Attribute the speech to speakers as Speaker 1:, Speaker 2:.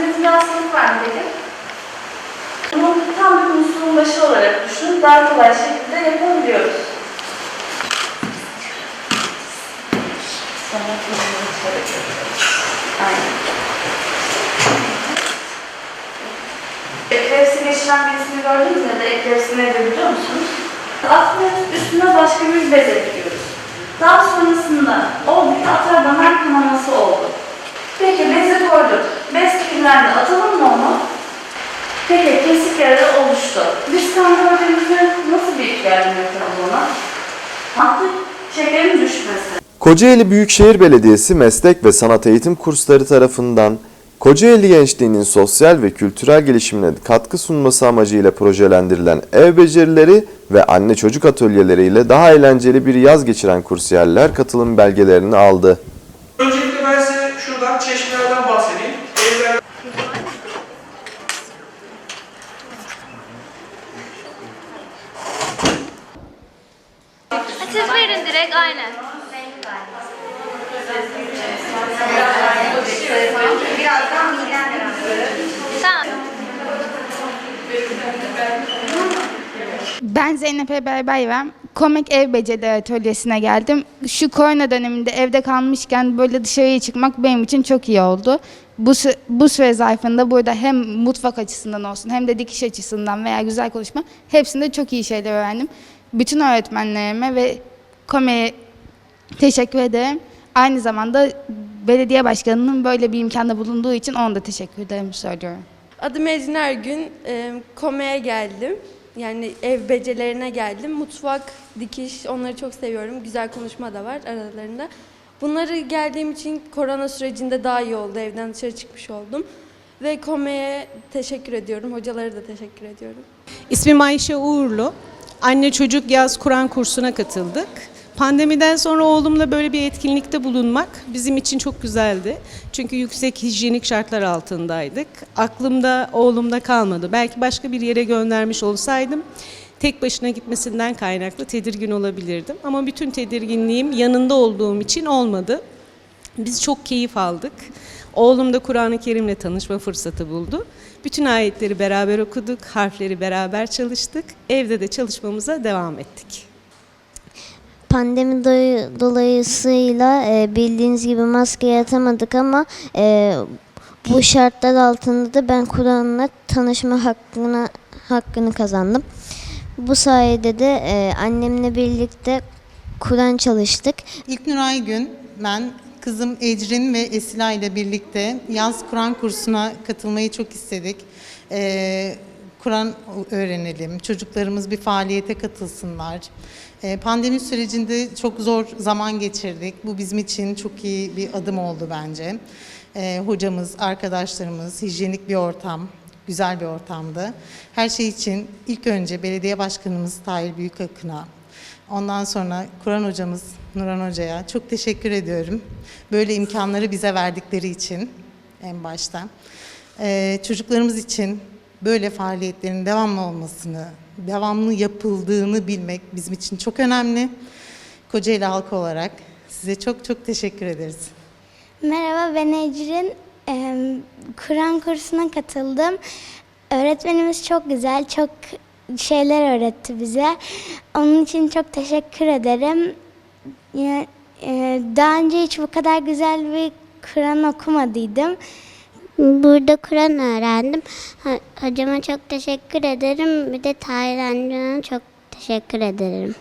Speaker 1: bir hastalık var peki? Bunu tam bir musluğun başı olarak düşünüp daha kolay şekilde yapabiliyoruz. Eklevsi geçiren birisini gördünüz mü da eklevsi nedir biliyor musunuz? Atmıyoruz, üstüne başka bir bez ekliyoruz. Daha sonrasında oldu ki atar damar kanaması oldu. Peki bezi koyduk. Bez kirlendi. Atalım mı onu? Peki kesik yara oluştu. Biz kan gördüğümüzde nasıl bir yardım yapalım ona? Artık şekerin düşmesi.
Speaker 2: Kocaeli Büyükşehir Belediyesi Meslek ve Sanat Eğitim Kursları tarafından Kocaeli gençliğinin sosyal ve kültürel gelişimine katkı sunması amacıyla projelendirilen ev becerileri ve anne çocuk atölyeleriyle daha eğlenceli bir yaz geçiren kursiyerler katılım belgelerini aldı.
Speaker 3: Ben şuradan çeşmelerden bahsedeyim. Evler
Speaker 4: Siz verin direkt aynen. Tamam.
Speaker 5: Ben Zeynep Eberbayram. Komik Ev Becerileri Atölyesi'ne geldim. Şu korona döneminde evde kalmışken böyle dışarıya çıkmak benim için çok iyi oldu. Bu, bu süre zarfında burada hem mutfak açısından olsun hem de dikiş açısından veya güzel konuşma hepsinde çok iyi şeyler öğrendim. Bütün öğretmenlerime ve Kome'ye teşekkür ederim. Aynı zamanda belediye başkanının böyle bir imkanda bulunduğu için ona da teşekkür ederim söylüyorum.
Speaker 6: Adım Ecin Ergün. E, Kome'ye geldim. Yani ev becerilerine geldim. Mutfak, dikiş onları çok seviyorum. Güzel konuşma da var aralarında. Bunları geldiğim için korona sürecinde daha iyi oldu. Evden dışarı çıkmış oldum. Ve Kome'ye teşekkür ediyorum. Hocalara da teşekkür ediyorum.
Speaker 7: İsmim Ayşe Uğurlu. Anne çocuk yaz Kur'an kursuna katıldık. Pandemiden sonra oğlumla böyle bir etkinlikte bulunmak bizim için çok güzeldi. Çünkü yüksek hijyenik şartlar altındaydık. Aklımda oğlumda kalmadı. Belki başka bir yere göndermiş olsaydım tek başına gitmesinden kaynaklı tedirgin olabilirdim. Ama bütün tedirginliğim yanında olduğum için olmadı. Biz çok keyif aldık. Oğlum da Kur'an-ı Kerim'le tanışma fırsatı buldu. Bütün ayetleri beraber okuduk, harfleri beraber çalıştık. Evde de çalışmamıza devam ettik.
Speaker 8: Pandemi dolayısıyla e, bildiğiniz gibi maske yatamadık ama e, bu şartlar altında da ben Kur'an'la tanışma hakkını hakkını kazandım. Bu sayede de e, annemle birlikte Kur'an çalıştık.
Speaker 9: İlknur Aygün, ben kızım Ecrin ve Esila ile birlikte yaz Kur'an kursuna katılmayı çok istedik. Ee, Kur'an öğrenelim, çocuklarımız bir faaliyete katılsınlar. Ee, pandemi sürecinde çok zor zaman geçirdik. Bu bizim için çok iyi bir adım oldu bence. Ee, hocamız, arkadaşlarımız, hijyenik bir ortam, güzel bir ortamdı. Her şey için ilk önce belediye başkanımız Tahir Büyükakın'a, Ondan sonra Kur'an hocamız Nuran Hoca'ya çok teşekkür ediyorum. Böyle imkanları bize verdikleri için en başta. Ee, çocuklarımız için böyle faaliyetlerin devamlı olmasını, devamlı yapıldığını bilmek bizim için çok önemli. Kocaeli halkı olarak size çok çok teşekkür ederiz.
Speaker 10: Merhaba ben Ecrin. Kur'an kursuna katıldım. Öğretmenimiz çok güzel, çok şeyler öğretti bize. Onun için çok teşekkür ederim. Eee, Daha önce hiç bu kadar güzel bir Kur'an okumadıydım.
Speaker 8: Burada Kur'an öğrendim. Hocama çok teşekkür ederim. Bir de Tahir amcama çok teşekkür ederim.